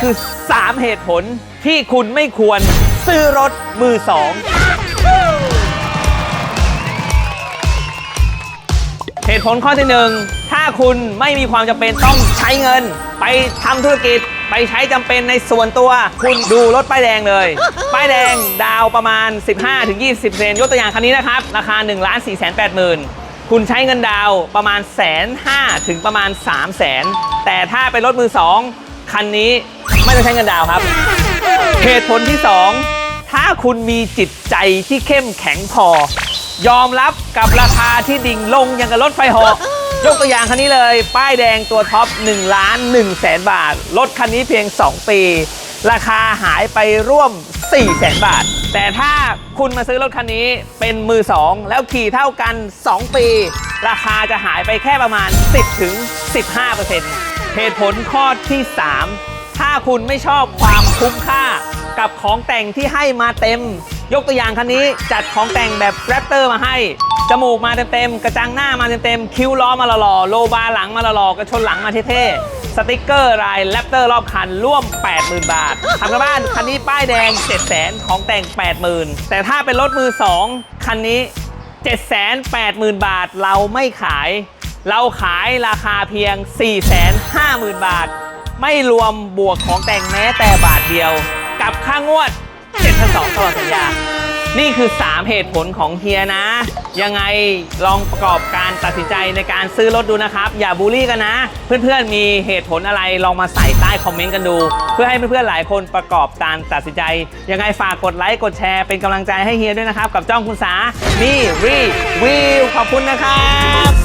คือ 3 เหตุผลที่คุณไม่ควรซื้อรถมือสอง เหตุผลข้อที่หนึ่งถ้าคุณไม่มีความจำเป็นต้องใช้เงิน ไปทำธุรกิจไปใช้จำเป็นในส่วนตัว คุณดูรถป้ายแดงเลย ป้ายแดงดาวประมาณ 15-20 เซนยกตัวอย่างคันนี้นะครับ ราคา 1 4 8 0 0 0 0คุณใช้เงินดาวประมาณแสนห้าถึงประมาณ3 0 0แสนแต่ถ้าเป็นรถมือสอง คันนี้ไม่ต้องใช้เงินดาวครับ เหตุผลที่ 2 ถ้าคุณมีจิตใจที่เข้มแข็งพอ ยอมรับกับราคาที่ดิ่งลงอย่างกับรถไฟหอกยกตัวอย่างคันนี้เลย ป้ายแดงตัวท็อป1ล้าน1แสนบาท รถคันนี้เพียง 2 ปี ราคาหายไปร่วม 4 แสนบาท แต่ถ้าคุณมาซื้อรถคันนี้เป็นมือ 2 แล้วขี่เท่ากัน 2 ปี ราคาจะหายไปแค่ประมาณ 10ถึง เหตุผลข้อที่ 3 ถ้าคุณไม่ชอบความคุ้มค่า กับของแต่งที่ให้มาเต็ม ยกตัวอย่างคันนี้จัดของแต่งแบบแรปเตอร์มาให้ จมูกมาเต็มๆ กระจังหน้ามาเต็มๆ คิ้วล้อมาหล่อๆ โลบาร์หลังมาหล่อๆ กระชนหลังมาเท่ๆ สติกเกอร์ลายแรปเตอร์รอบคันร่วม 80,000 บาททำกันบ้านคันนี้ป้ายแดง 700,000ของแต่ง 80,000 แต่ถ้าเป็นรถมือ 2 คันนี้ 780,000 บาทเราไม่ขาย เราขายราคาเพียง 450,000 บาท ไม่รวมบวกของแต่งแม้แต่บาทเดียว กับค่างวด7,200ตลอดสัญญา นี่คือ 3 เหตุผลของเฮียนะ ยังไงลองประกอบการตัดสินใจในการซื้อรถดูนะครับ อย่าบูลลี่กันนะ เพื่อนๆมีเหตุผลอะไรลองมาใส่ใต้คอมเมนต์กันดู เพื่อให้เพื่อนๆหลายคนประกอบการตัดสินใจ ยังไงฝากกดไลค์กดแชร์เป็นกำลังใจให้เฮียด้วยนะครับ กับจ้องคุณสานี่รีวิวขอบคุณนะครับ